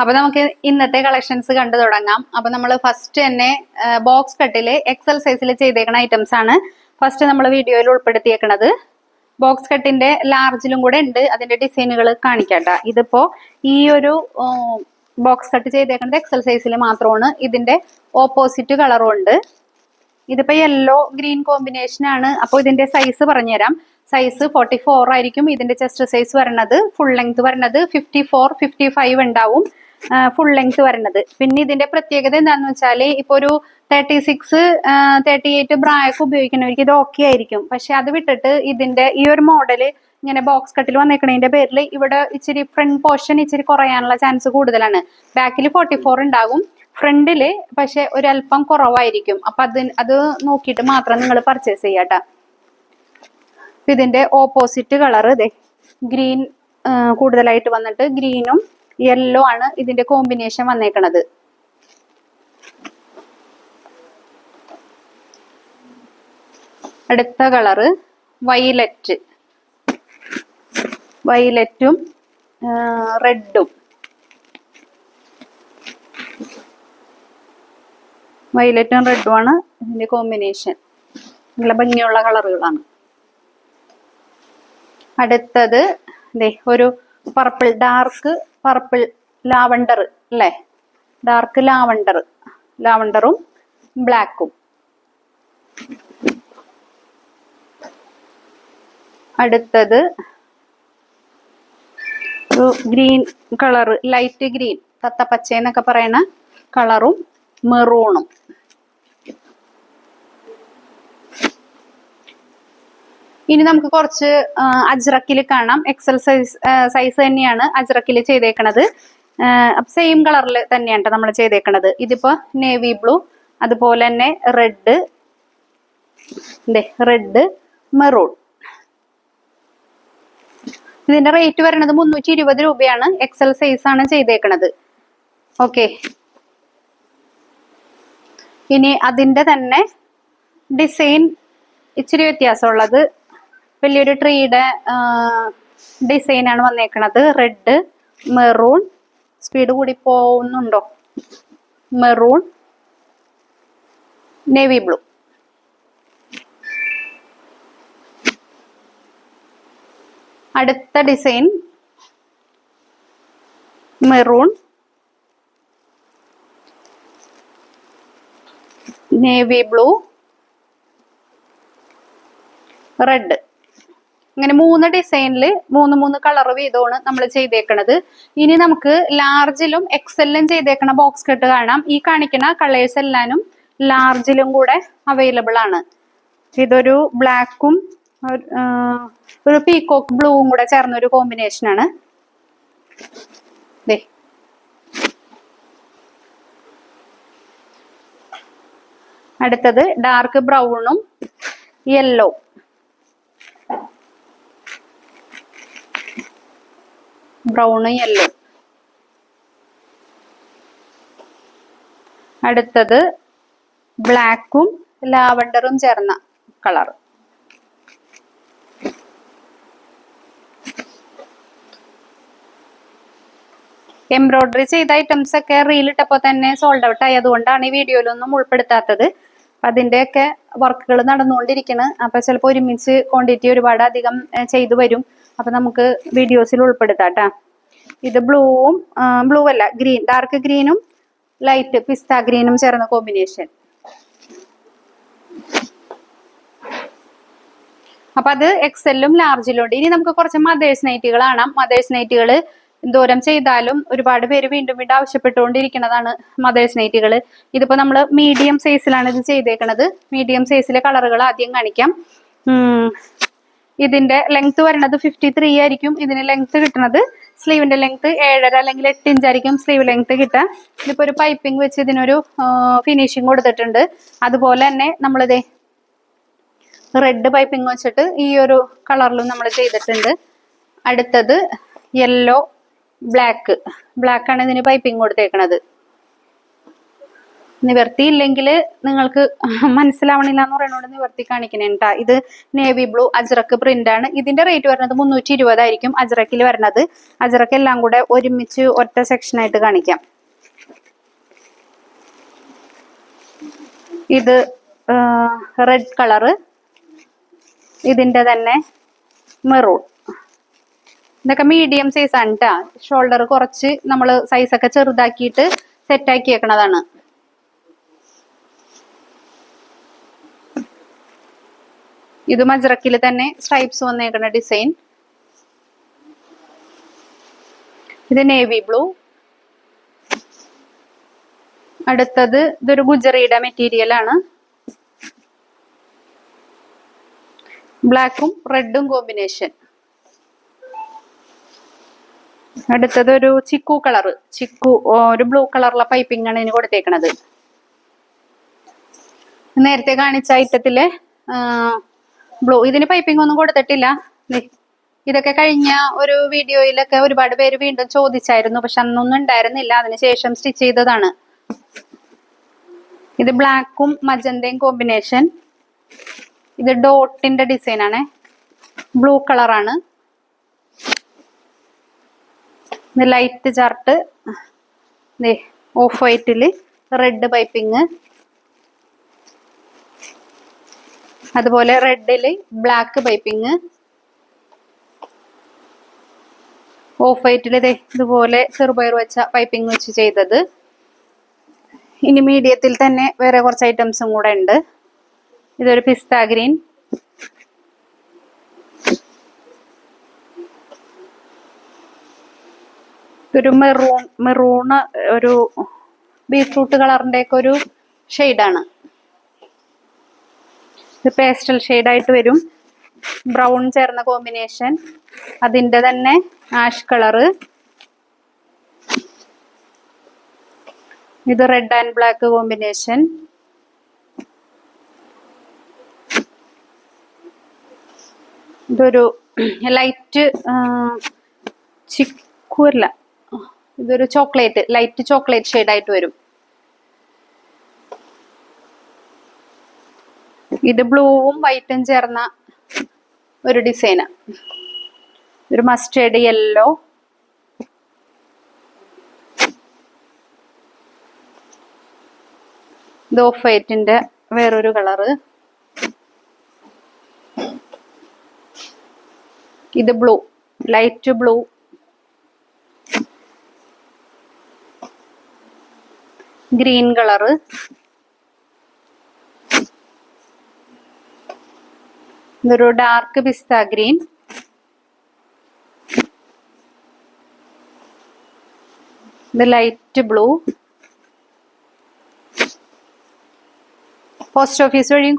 അപ്പൊ നമുക്ക് ഇന്നത്തെ കളക്ഷൻസ് കണ്ടു തുടങ്ങാം. അപ്പൊ നമ്മൾ ഫസ്റ്റ് തന്നെ ബോക്സ് കട്ടിൽ എക്സൽ സൈസിൽ ചെയ്തേക്കുന്ന ഐറ്റംസ് ആണ് ഫസ്റ്റ് നമ്മൾ വീഡിയോയിൽ ഉൾപ്പെടുത്തിയേക്കണത്. ബോക്സ് കട്ടിന്റെ ലാർജിലും കൂടെ ഉണ്ട്. അതിന്റെ ഡിസൈനുകൾ കാണിക്കട്ട. ഇതിപ്പോ ഈ ഒരു ബോക്സ് കട്ട് ചെയ്തേക്കുന്നത് എക്സൽ സൈസിൽ മാത്രമാണ്. ഇതിന്റെ ഓപ്പോസിറ്റ് കളറും ഉണ്ട്. ഇതിപ്പോ യെല്ലോ ഗ്രീൻ കോമ്പിനേഷൻ ആണ്. അപ്പോൾ ഇതിന്റെ സൈസ് പറഞ്ഞുതരാം. സൈസ് ഫോർട്ടി ഫോർ ആയിരിക്കും ഇതിന്റെ ചെസ്റ്റ് സൈസ് വരണത്. ഫുൾ ലെങ്ത് വരണത് ഫിഫ്റ്റി ഫോർ ഫിഫ്റ്റി ഫൈവ് ഉണ്ടാവും. ഫുൾ ലെങ്ത് വരണത്. പിന്നെ ഇതിന്റെ പ്രത്യേകത എന്താണെന്ന് വെച്ചാൽ ഇപ്പൊ ഒരു തേർട്ടി സിക്സ് തേർട്ടി എയ്റ്റ് ബ്രായൊക്കെ ഉപയോഗിക്കുന്നവർക്ക് ഇത് ഓക്കെ ആയിരിക്കും. പക്ഷെ അത് വിട്ടിട്ട് ഇതിന്റെ ഈ ഒരു മോഡൽ ഇങ്ങനെ ബോക്സ് കട്ടിൽ വന്നേക്കണതിന്റെ പേരിൽ ഇവിടെ ഇച്ചിരി ഫ്രണ്ട് പോർഷൻ ഇച്ചിരി കുറയാനുള്ള ചാൻസ് കൂടുതലാണ്. ബാക്കിൽ ഫോർട്ടി ഫോർ ഉണ്ടാകും. ഫ്രണ്ടിൽ പക്ഷെ ഒരല്പം കുറവായിരിക്കും. അപ്പൊ അത് അത് നോക്കിയിട്ട് മാത്രം നിങ്ങൾ പർച്ചേസ് ചെയ്യാട്ടോ ഇതിന്റെ ഓപ്പോസിറ്റ് കളർ ഇതേ ഗ്രീൻ കൂടുതലായിട്ട് വന്നിട്ട് ഗ്രീനും യെല്ലോ ആണ് ഇതിന്റെ കോമ്പിനേഷൻ വന്നേക്കണത്. അടുത്ത കളറ് വൈലറ്റ് വൈലറ്റും റെഡും വൈലറ്റും റെഡും ആണ് ഇതിന്റെ കോമ്പിനേഷൻ നല്ല ഭംഗിയുള്ള കളറുകളാണ് അടുത്തത് ഒരു പർപ്പിൾ ഡാർക്ക് പർപ്പിൾ ലാവണ്ടർ അല്ലേ ഡാർക്ക് ലാവണ്ടർ ലാവണ്ടറും ബ്ലാക്കും. അടുത്തത് ഗ്രീൻ കളർ ലൈറ്റ് ഗ്രീൻ തത്തപ്പച്ച എന്നൊക്കെ പറയുന്ന കളറും മെറൂണും. ഇനി നമുക്ക് കുറച്ച് അജ്രക്കിൽ കാണാം. എക്സൽ സൈസ് സൈസ് തന്നെയാണ് അജ്രക്കിൽ ചെയ്തേക്കണത്. സെയിം കളറിൽ തന്നെയാണ് നമ്മൾ ചെയ്തേക്കണത്. ഇതിപ്പോ നേവി ബ്ലൂ അതുപോലെ തന്നെ റെഡ് റെഡ് മെറൂൺ ഇതിന്റെ റേറ്റ് വരുന്നത് മുന്നൂറ്റി ഇരുപത് രൂപയാണ്. എക്സൽ സൈസ് ആണ് ചെയ്തേക്കണത്. ഓക്കെ ഇനി അതിന്റെ തന്നെ ഡിസൈൻ ഇച്ചിരി വ്യത്യാസമുള്ളത്. വലിയൊരു ട്രീയുടെ ഡിസൈനാണ് വന്നേക്കണത്. റെഡ് മെറൂൺ സ്പീഡ് കൂടി പോകുന്നുണ്ടോ മെറൂൺ നേവി ബ്ലൂ അടുത്ത design maroon navy blue red ഇങ്ങനെ മൂന്ന് ഡിസൈനിൽ മൂന്ന് മൂന്ന് കളർ വീതമാണ് നമ്മൾ ചെയ്തേക്കണത്. ഇനി നമുക്ക് ലാർജിലും എക്സലിലും ചെയ്തേക്കണ ബോക്സ് കെട്ട് കാണാം. ഈ കാണിക്കുന്ന കളേഴ്സ് എല്ലാനും ലാർജിലും കൂടെ അവൈലബിൾ ആണ്. ഇതൊരു ബ്ലാക്കും ഒരു പീകോക്ക് ബ്ലൂവും കൂടെ ചേർന്ന ഒരു കോമ്പിനേഷൻ ആണ് അടുത്തത് ഡാർക്ക് ബ്രൗണും യെല്ലോ ബ്രൗണും യെല്ലോ അടുത്തത് ബ്ലാക്കും ലാവണ്ടറും ചേർന്ന കളർ എംബ്രോയിഡറി ചെയ്ത ഐറ്റംസ് ഒക്കെ റീൽ ഇട്ടപ്പോൾ തന്നെ സോൾഡ് ഔട്ട് ആയതുകൊണ്ടാണ് ഈ വീഡിയോയിലൊന്നും ഉൾപ്പെടുത്താത്തത്. അതിന്റെയൊക്കെ വർക്കുകൾ നടന്നുകൊണ്ടിരിക്കുന്നത് അപ്പൊ ചിലപ്പോൾ ഒരുമിച്ച് ക്വാണ്ടിറ്റി ഒരുപാട് അധികം ചെയ്തു വരും. അപ്പൊ നമുക്ക് വീഡിയോസിൽ ഉൾപ്പെടുത്താട്ടാ. ഇത് ബ്ലൂവും ബ്ലൂ അല്ല ഗ്രീൻ ഡാർക്ക് ഗ്രീനും ലൈറ്റ് പിസ്ത ഗ്രീനും ചേർന്ന കോമ്പിനേഷൻ അപ്പൊ അത് എക്സെല്ലും ലാർജിലും ഉണ്ട്. ഇനി നമുക്ക് കുറച്ച് മദേഴ്സ് നൈറ്റുകൾ കാണാം. മദേഴ്സ് നൈറ്റുകൾ എന്തോരം ചെയ്താലും ഒരുപാട് പേര് വീണ്ടും വീണ്ടും ആവശ്യപ്പെട്ടുകൊണ്ടിരിക്കുന്നതാണ് മദേഴ്സ് നൈറ്റുകൾ ഇതിപ്പോ നമ്മൾ മീഡിയം സൈസിലാണ് ഇത് ചെയ്തേക്കുന്നത് മീഡിയം സൈസിലെ കളറുകൾ ആദ്യം കാണിക്കാം. ഇതിന്റെ ലെങ്ത് വരുന്നത് ഫിഫ്റ്റി ത്രീ ആയിരിക്കും. ഇതിന് ലെങ്ത് കിട്ടുന്നത് സ്ലീവിന്റെ ലെങ്ത് ഏഴര അല്ലെങ്കിൽ എട്ട് ഇഞ്ച് ആയിരിക്കും സ്ലീവ് ലെങ്ത് കിട്ടുക. ഇതിപ്പോ ഒരു പൈപ്പിംഗ് വെച്ച് ഇതിനൊരു ഫിനിഷിങ് കൊടുത്തിട്ടുണ്ട്. അതുപോലെ തന്നെ നമ്മളിതേ റെഡ് പൈപ്പിംഗ് വെച്ചിട്ട് ഈ ഒരു കളറിലും നമ്മൾ ചെയ്തിട്ടുണ്ട്. അടുത്തത് യെല്ലോ ബ്ലാക്ക് ബ്ലാക്ക് ആണ് ഇതിന് പൈപ്പിംഗ് കൊടുത്തേക്കണത്. നിവർത്തി ഇല്ലെങ്കിൽ നിങ്ങൾക്ക് മനസ്സിലാവണില്ല എന്ന് പറയുന്നത് നിവർത്തി കാണിക്കണേ കേട്ടാ ഇത് നേവി ബ്ലൂ അജ്രക്ക് പ്രിന്റ് ആണ്. ഇതിന്റെ റേറ്റ് വരുന്നത് മുന്നൂറ്റി ഇരുപതായിരിക്കും അജ്രക്കിൽ വരുന്നത്. അജ്രക്ക് എല്ലാം കൂടെ ഒരുമിച്ച് ഒറ്റ സെക്ഷൻ ആയിട്ട് കാണിക്കാം. ഇത് റെഡ് കളറ് ഇതിന്റെ തന്നെ മെറൂൺ ഇതൊക്കെ മീഡിയം സൈസ് ആണ് കേട്ടാ ഷോൾഡർ കുറച്ച് നമ്മൾ സൈസൊക്കെ ചെറുതാക്കിയിട്ട് സെറ്റാക്കി ഇത് മജ്രക്കിൽ തന്നെ സ്ട്രൈപ്സ് വന്നേക്കുന്ന ഡിസൈൻ ഇത് നേവി ബ്ലൂ അടുത്തത് ഇതൊരു ഗുജറിയുടെ മെറ്റീരിയൽ ആണ്. ബ്ലാക്കും റെഡും കോമ്പിനേഷൻ അടുത്തത് ഒരു ചിക്കു കളർ ചിക്കു ഒരു ബ്ലൂ കളറുള്ള പൈപ്പിംഗ് ആണ് ഇതിന് കൊടുത്തേക്കണത്. നേരത്തെ കാണിച്ച ഐറ്റത്തിൽ ബ്ലൂ ഇതിന് പൈപ്പിംഗ് ഒന്നും കൊടുത്തിട്ടില്ല. ഇതൊക്കെ കഴിഞ്ഞ ഒരു വീഡിയോയിലൊക്കെ ഒരുപാട് പേര് വീണ്ടും ചോദിച്ചായിരുന്നു പക്ഷെ അന്നൊന്നും ഉണ്ടായിരുന്നില്ല. അതിനുശേഷം സ്റ്റിച്ച് ചെയ്തതാണ്. ഇത് ബ്ലാക്കും മജന്തയും കോമ്പിനേഷൻ ഇത് ഡോട്ടിന്റെ ഡിസൈൻ ആണ്. ബ്ലൂ കളറാണ് ഇത് ലൈറ്റ് ചാർട്ട് ഓഫ് വൈറ്റിൽ റെഡ് പൈപ്പിങ് അതുപോലെ റെഡിൽ ബ്ലാക്ക് പൈപ്പിങ് ഓഫ് വൈറ്റിൽ ഇതുപോലെ ചെറുപയർ വെച്ച പൈപ്പിംഗ് വെച്ച് ചെയ്തത്. ഇനി മീഡിയത്തിൽ തന്നെ വേറെ കുറച്ച് ഐറ്റംസും കൂടെ ഉണ്ട്. ഇതൊരു പിസ്ത ഗ്രീൻ ഒരു മെറൂൺ മെറൂണ് ഒരു ബീട്രൂട്ട് കളറിന്റെ ഒരു ഷെയ്ഡാണ് ഇത് പേസ്റ്റൽ ഷെയ്ഡായിട്ട് വരും. ബ്രൗൺ ചേർന്ന കോമ്പിനേഷൻ അതിന്റെ തന്നെ ആഷ് കളറ് ഇത് റെഡ് ആൻഡ് ബ്ലാക്ക് കോമ്പിനേഷൻ ഇതൊരു ലൈറ്റ് ചിക്കു അല്ല. ഇതൊരു ചോക്ലേറ്റ് ലൈറ്റ് ചോക്ലേറ്റ് ഷെയ്ഡായിട്ട് വരും. ഇത് ബ്ലൂവും വൈറ്റും ചേർന്ന ഒരു ഡിസൈന്. ഒരു മസ്റ്റേഡ് യെല്ലോ. ഇത് ഓഫ് വൈറ്റിന്റെ വേറൊരു കളറ്. ഇത് blue light blue. Green colour. ഇതൊരു ഡാർക്ക് പിസ്ത ഗ്രീൻ ഇത് ലൈറ്റ് ബ്ലൂ പോസ്റ്റ് ഓഫീസ് വഴിയും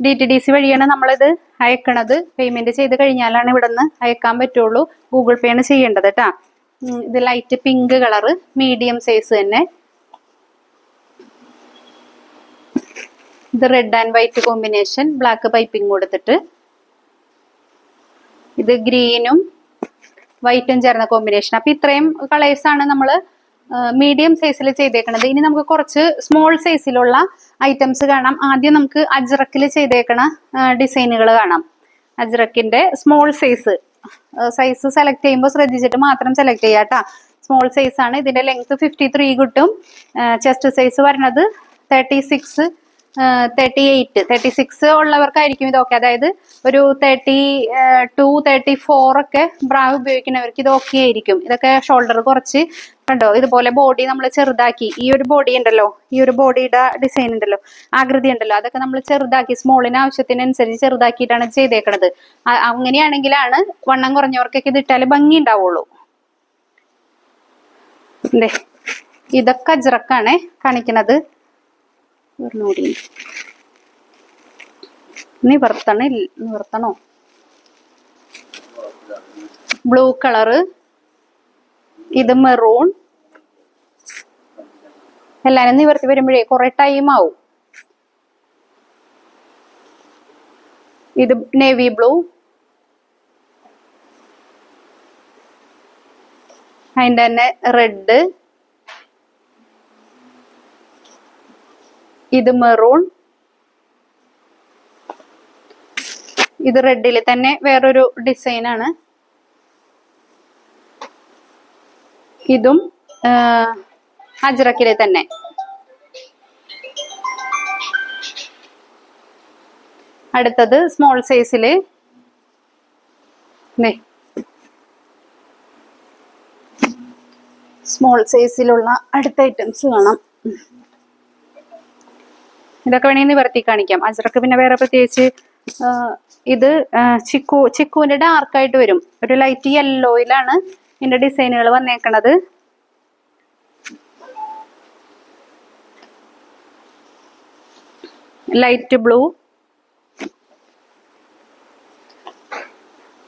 ഡി ടി ഡി സി വഴിയാണ് നമ്മളിത് അയക്കണത്. പേയ്മെന്റ് ചെയ്ത് കഴിഞ്ഞാലാണ് ഇവിടെ നിന്ന് അയക്കാൻ പറ്റുള്ളൂ. ഗൂഗിൾ പേ ആണ് ചെയ്യേണ്ടത് കേട്ടാ ഇത് light pink colour medium size തന്നെ. ഇത് red and white combination black piping കൊടുത്തിട്ട്. ഇത് ഗ്രീനും വൈറ്റും ചേർന്ന കോമ്പിനേഷൻ അപ്പൊ ഇത്രയും കളേഴ്സ് ആണ് നമ്മൾ മീഡിയം സൈസിൽ ചെയ്തേക്കണത്. ഇനി നമുക്ക് കുറച്ച് സ്മോൾ സൈസിലുള്ള ഐറ്റംസ് കാണാം. ആദ്യം നമുക്ക് അജ്രക്കിൽ ചെയ്തേക്കണ ഡിസൈനുകൾ കാണാം. അജ്രക്കിന്റെ സ്മോൾ സൈസ് സൈസ് സെലക്ട് ചെയ്യുമ്പോൾ ശ്രദ്ധിച്ചിട്ട് മാത്രം സെലക്ട് ചെയ്യാം കേട്ടാ സ്മോൾ സൈസ് ആണ്. ഇതിന്റെ ലെങ്ത് ഫിഫ്റ്റി ത്രീ കിട്ടും ചെസ്റ്റ് സൈസ് വരണത് thirty six thirty eight thirty six ഉള്ളവർക്കായിരിക്കും ഇതൊക്കെ. അതായത് ഒരു തേർട്ടി ടു തേർട്ടി ഫോർ ഒക്കെ ബ്രാ ഉപയോഗിക്കുന്നവർക്ക് ഇത് ഓക്കെ ആയിരിക്കും. ഇതൊക്കെ ഷോൾഡർ കുറച്ച് കണ്ടോ? ഇതുപോലെ ബോഡി നമ്മൾ ചെറുതാക്കി. ഈ ഒരു ബോഡി ഉണ്ടല്ലോ. ഈ ഒരു ബോഡിയുടെ ഡിസൈൻ ഉണ്ടല്ലോ. ആകൃതി ഉണ്ടല്ലോ. അതൊക്കെ നമ്മൾ ചെറുതാക്കി സ്മോളിന് ആവശ്യത്തിനനുസരിച്ച് ചെറുതാക്കിയിട്ടാണ് ചെയ്തേക്കണത്. അങ്ങനെയാണെങ്കിലാണ് വണ്ണം കുറഞ്ഞവർക്കൊക്കെ ഇത് ഇട്ടാൽ ഭംഗി ഉണ്ടാവുള്ളൂ. ഇതൊക്കെ അജ്രക്കാണ് കാണിക്കണത്. ഒരെണ്ണൂടി നിവർത്തണ നിവർത്തണോ ബ്ലൂ കളറ് ഇത് മെറൂൺ എല്ലാരും നിവർത്തി വരുമ്പോഴേ കുറെ ടൈം ആവും. ഇത് നേവി ബ്ലൂ അതിന്റെ തന്നെ റെഡ് ഇത് മെറൂൺ. ഇത് റെഡിൽ തന്നെ വേറൊരു ഡിസൈൻ ആണ് ഇതും അജ്രക്കിലെ തന്നെ. അടുത്തത് സ്മോൾ സൈസിൽ. സ്മോൾ സൈസിലുള്ള അടുത്ത ഐറ്റംസ് കാണാം. ഇതൊക്കെ വേണമെങ്കിൽ നിവർത്തി കാണിക്കാം. അജ്രക്ക് പിന്നെ വേറെ പ്രത്യേകിച്ച് ഇത് ചിക്കു ചിക്കുവിന്റെ ഡാർക്ക് ആയിട്ട് വരും. ഒരു ലൈറ്റ് യെല്ലോയിലാണ് ഇതിന്റെ ഡിസൈനുകൾ വന്നേക്കണത്. ലൈറ്റ് ബ്ലൂ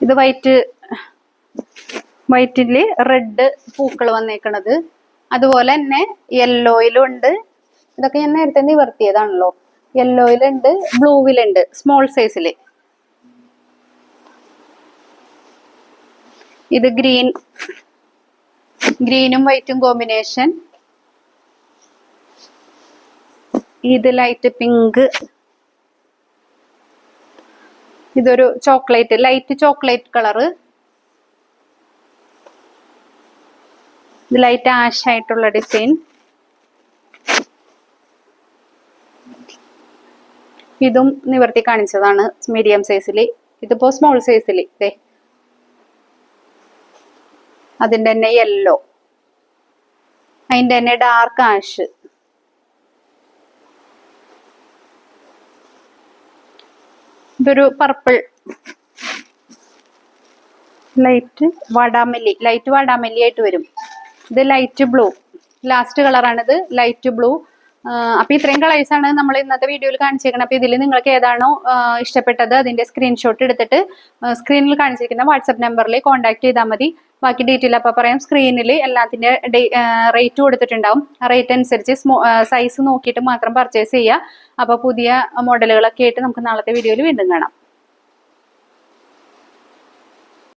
ഇത് വൈറ്റ് വൈറ്റിൽ റെഡ് പൂക്കൾ വന്നേക്കണത്. അതുപോലെ തന്നെ യെല്ലോയിലും ഉണ്ട്. ഇതൊക്കെ ഞാൻ നേരത്തെ നിവർത്തിയതാണല്ലോ. യെല്ലോയിലുണ്ട് ബ്ലൂവിലുണ്ട് സ്മോൾ സൈസിൽ ഇത് ഗ്രീൻ ഗ്രീനും വൈറ്റും കോമ്പിനേഷൻ ഇത് ലൈറ്റ് പിങ്ക് ഇതൊരു ചോക്ലേറ്റ് ലൈറ്റ് ചോക്ലേറ്റ് കളറ് ഇത് ലൈറ്റ് ആഷ് ആയിട്ടുള്ള ഡിസൈൻ ഇതും നിവർത്തി കാണിച്ചതാണ് മീഡിയം സൈസിൽ ഇതിപ്പോ സ്മോൾ സൈസിൽ ദേ. അതിന്റെ തന്നെ യെല്ലോ അതിന്റെ തന്നെ ഡാർക്ക് ആഷ് ഇതൊരു പർപ്പിൾ ലൈറ്റ് വാടാമല്ലി ലൈറ്റ് വാടാമല്ലി ആയിട്ട് വരും. ഇത് ലൈറ്റ് ബ്ലൂ ലാസ്റ്റ് കളറാണിത് ലൈറ്റ് ബ്ലൂ അപ്പൊ ഇത്രയും കളേഴ്സ് ആണ് നമ്മൾ ഇന്നത്തെ വീഡിയോയിൽ കാണിച്ചിരിക്കുന്നത് അപ്പൊ ഇതിൽ നിങ്ങൾക്ക് ഏതാണോ ഇഷ്ടപ്പെട്ടത് അതിന്റെ സ്ക്രീൻഷോട്ട് എടുത്തിട്ട് സ്ക്രീനിൽ കാണിച്ചിരിക്കുന്ന വാട്സപ്പ് നമ്പറിൽ കോൺടാക്ട് ചെയ്താൽ മതി. ബാക്കി ഡീറ്റെയിൽ അപ്പൊ പറയാം. സ്ക്രീനിൽ എല്ലാത്തിന്റെ റേറ്റ് കൊടുത്തിട്ടുണ്ടാവും റേറ്റ് അനുസരിച്ച് സൈസ് നോക്കിയിട്ട് മാത്രം പർച്ചേസ് ചെയ്യുക അപ്പൊ പുതിയ മോഡലുകളൊക്കെ ആയിട്ട് നമുക്ക് നാളത്തെ വീഡിയോയിൽ വീണ്ടും കാണാം.